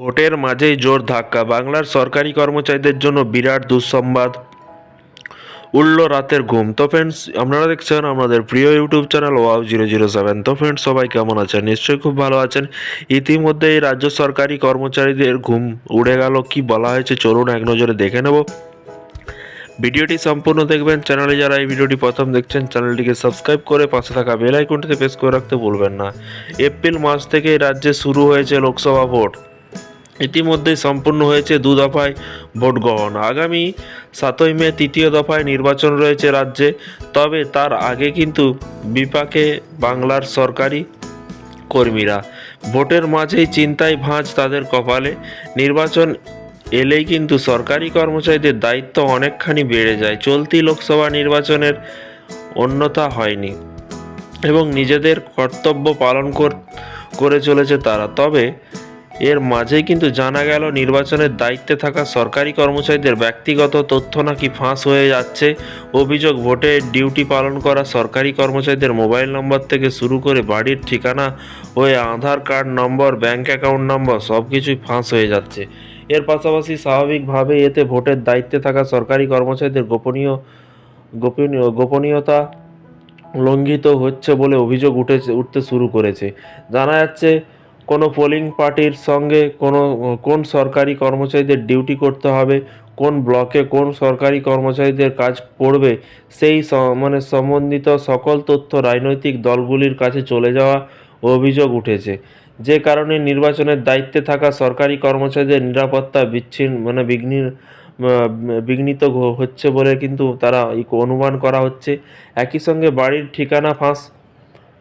ভোটের মাঝেই জোর ধাক্কা, বাংলার সরকারি কর্মচারীদের জন্য বিরাট দুঃসংবাদ। উঠল রাতের ঘুম। তো ফ্রেন্ডস আপনারা দেখছেন আমাদের প্রিয় YouTube channel wow zero zero seven. তো ফ্রেন্ডস সবাই কেমন আছেন? নিশ্চয়ই খুব ভালো আছেন। ইতিমধ্যে এই রাজ্য সরকারি কর্মচারীদের ঘুম উড়ে গেল। কি বলা হয়েছে চলুন এক নজরে দেখে নেব। ভিডিওটি সম্পূর্ণ দেখবেন। চ্যানেলে যারা এই ভিডিওটি প্রথম দেখছেন, চ্যানেলটিকে সাবস্ক্রাইব করে পাশে থাকা বেল আইকনটিতে প্রেস করে রাখতে ভুলবেন না। এপ্রিল মাস থেকে রাজ্যে শুরু হয়েছে লোকসভা ভোট। ইতিমধ্যেই সম্পূর্ণ হয়েছে দু দফায় ভোট গ্রহণ আগামী সাতই মে তৃতীয় দফায় নির্বাচন রয়েছে রাজ্যে। তবে তার আগে কিন্তু বিপাকে বাংলার সরকারি কর্মীরা। ভোটের মাঝেই চিন্তায় ভাঁজ তাদের কপালে। নির্বাচন এলেই কিন্তু সরকারি কর্মচারীদের দায়িত্ব অনেকখানি বেড়ে যায়। চলতি লোকসভা নির্বাচনের অন্যথা হয়নি এবং নিজেদের কর্তব্য পালন করে চলেছে তারা। তবে এর মাঝেই কিন্তু জানা গেল নির্বাচনের দায়িত্বে থাকা সরকারি কর্মচারীদের ব্যক্তিগত তথ্য নাকি ফাঁস হয়ে যাচ্ছে। অভিযোগ, ভোটে ডিউটি পালন করা সরকারি কর্মচারীদের মোবাইল নম্বর থেকে শুরু করে বাড়ির ঠিকানা হয়ে Aadhaar card number bank account number সব কিছুই ফাঁস হয়ে যাচ্ছে। এর পাশাপাশি স্বাভাবিকভাবে এতে ভোটের দায়িত্বে থাকা সরকারি কর্মচারীদের গোপনীয় গোপনীয়, গোপনীয়তা লঙ্ঘিত হচ্ছে বলে অভিযোগ উঠেছে, উঠতে শুরু করেছে। জানা যাচ্ছে কোনো পোলিং পার্টির সঙ্গে কোনো, কোন সরকারি কর্মচারীদের ডিউটি করতে হবে, কোন ব্লকে কোন সরকারি কর্মচারীদের কাজ পড়বে, সেই মানে সম্বন্ধিত সকল তথ্য রাজনৈতিক দলগুলির কাছে চলে যাওয়া অভিযোগ উঠেছে। যে কারণে নির্বাচনের দায়িত্বে থাকা সরকারি কর্মচারীদের নিরাপত্তা বিচ্ছিন্ন মানে বিঘ্নি বিঘ্নিত হচ্ছে বলে কিন্তু তারা অনুমান করা হচ্ছে। একই সঙ্গে বাড়ির ঠিকানা ফাঁস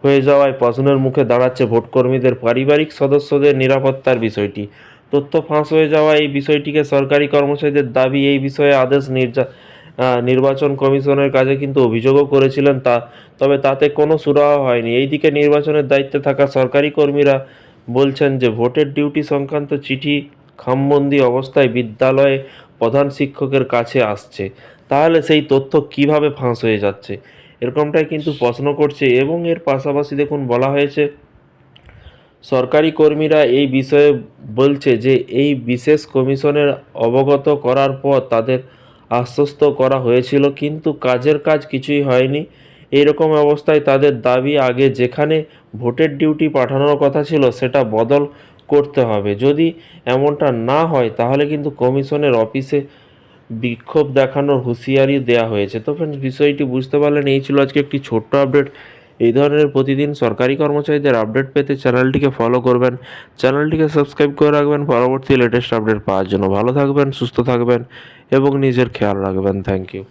হয়ে যাওয়ায় প্রশ্নের মুখে দাঁড়াচ্ছে ভোটকর্মীদের পারিবারিক সদস্যদের নিরাপত্তার বিষয়টি। তথ্য ফাঁস হয়ে যাওয়া এই বিষয়টিকে সরকারি কর্মচারীদের দাবি, এই বিষয়ে আদেশ নির্যা নির্বাচন কমিশনের কাছে কিন্তু অভিযোগও করেছিলেন তা, তবে তাতে কোনো সুরাহা হয়নি। এইদিকে নির্বাচনের দায়িত্বে থাকা সরকারি কর্মীরা বলছেন যে ভোটের ডিউটি সংক্রান্ত চিঠি খামবন্দি অবস্থায় বিদ্যালয়ে প্রধান শিক্ষকের কাছে আসছে। তাহলে সেই তথ্য কীভাবে ফাঁস হয়ে যাচ্ছে? এরকমটাই কিন্তু প্রশ্ন করছে এবং এর পাশাপাশি দেখুন বলা হয়েছে, সরকারি কর্মীরা এই বিষয়ে বলছে যে এই বিশেষ কমিশনের অবগত করার পর তাদের আশ্বস্ত করা হয়েছিল, কিন্তু কাজের কাজ কিছুই হয়নি। এইরকম অবস্থায় তাদের দাবি আগে যেখানে ভোটের ডিউটি পাঠানোর কথা ছিল সেটা বদল করতে হবে। যদি এমনটা না হয়, তাহলে কিন্তু কমিশনের অফিসে বিক্ষোভ দেখানোর হুঁশিয়ারি দেওয়া হয়েছে। তো ফ্রেন্ডস বিষয়টি বুঝতে পারলেন, এই ছিল আজকে একটি ছোট্ট আপডেট এই ধরনের প্রতিদিন সরকারি কর্মচারীদের আপডেট পেতে চ্যানেলটিকে ফলো করবেন। চ্যানেলটিকে সাবস্ক্রাইব করে রাখবেন। পরবর্তী লেটেস্ট আপডেট পাওয়ার জন্য ভালো থাকবেন, সুস্থ থাকবেন এবং নিজের খেয়াল রাখবেন। Thank you